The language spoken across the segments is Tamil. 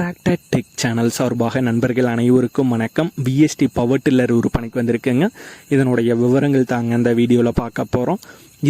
அட்ராக்டட் டெக் சேனல் சார்பாக நண்பர்கள் அனைவருக்கும் வணக்கம். பிஎஸ்டி பவர் டில்லர் பணிக்கு வந்திருக்குங்க. இதனுடைய விவரங்கள் தாங்க இந்த வீடியோவில் பார்க்க போகிறோம்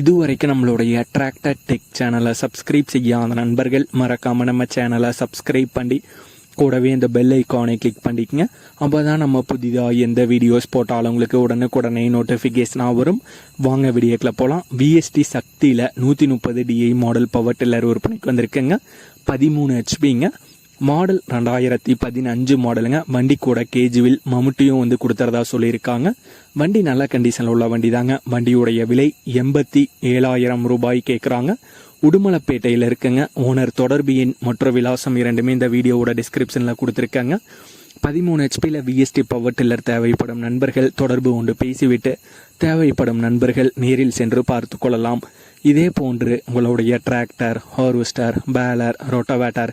இதுவரைக்கும் நம்மளுடைய அட்ராக்டட் டெக் சேனலை சப்ஸ்கிரைப் செய்யாத நண்பர்கள் மறக்காமல் நம்ம சேனலை சப்ஸ்கிரைப் பண்ணி கூடவே இந்த பெல் ஐக்கானை கிளிக் பண்ணிக்கங்க. அப்போ தான் நம்ம புதிதாக எந்த வீடியோஸ் போட்டாலும் உங்களுக்கு உடனுக்குடனே நோட்டிஃபிகேஷனாக வரும். வாங்க வீடியோக்கில் போகலாம் விஎஸ்டி சக்தியில் நூற்றி முப்பது டிஐ மாடல் பவர் டில்லர் விற்பனைக்கு வந்திருக்குங்க. பதிமூணு ஹெச்பிங்க மாடல் ரெண்டாயிரத்தி பதினஞ்சு மாடலுங்க. வண்டி கூட கேஜுவில் மம்முட்டியும் வந்து கொடுத்துறதா சொல்லியிருக்காங்க. வண்டி நல்ல கண்டிஷனில் உள்ள வண்டி தாங்க வண்டியுடைய விலை எண்பத்தி ஏழாயிரம் ரூபாய் கேட்குறாங்க உடுமலைப்பேட்டையில் இருக்குங்க. ஓனர் தொடர்பு எண் மற்றும் விலாசம் இரண்டுமே இந்த வீடியோவோட டிஸ்கிரிப்ஷனில் கொடுத்துருக்காங்க. பதிமூணு ஹெச்பியில் விஎஸ்டி பவர் டில்லர் தேவைப்படும் நண்பர்கள் தொடர்பு கொண்டு பேசிவிட்டு தேவைப்படும் நண்பர்கள் நேரில் சென்று பார்த்து கொள்ளலாம். இதே போன்று உங்களுடைய டிராக்டர் ஹார்வெஸ்டர் பேலர் ரோட்டோவேட்டர்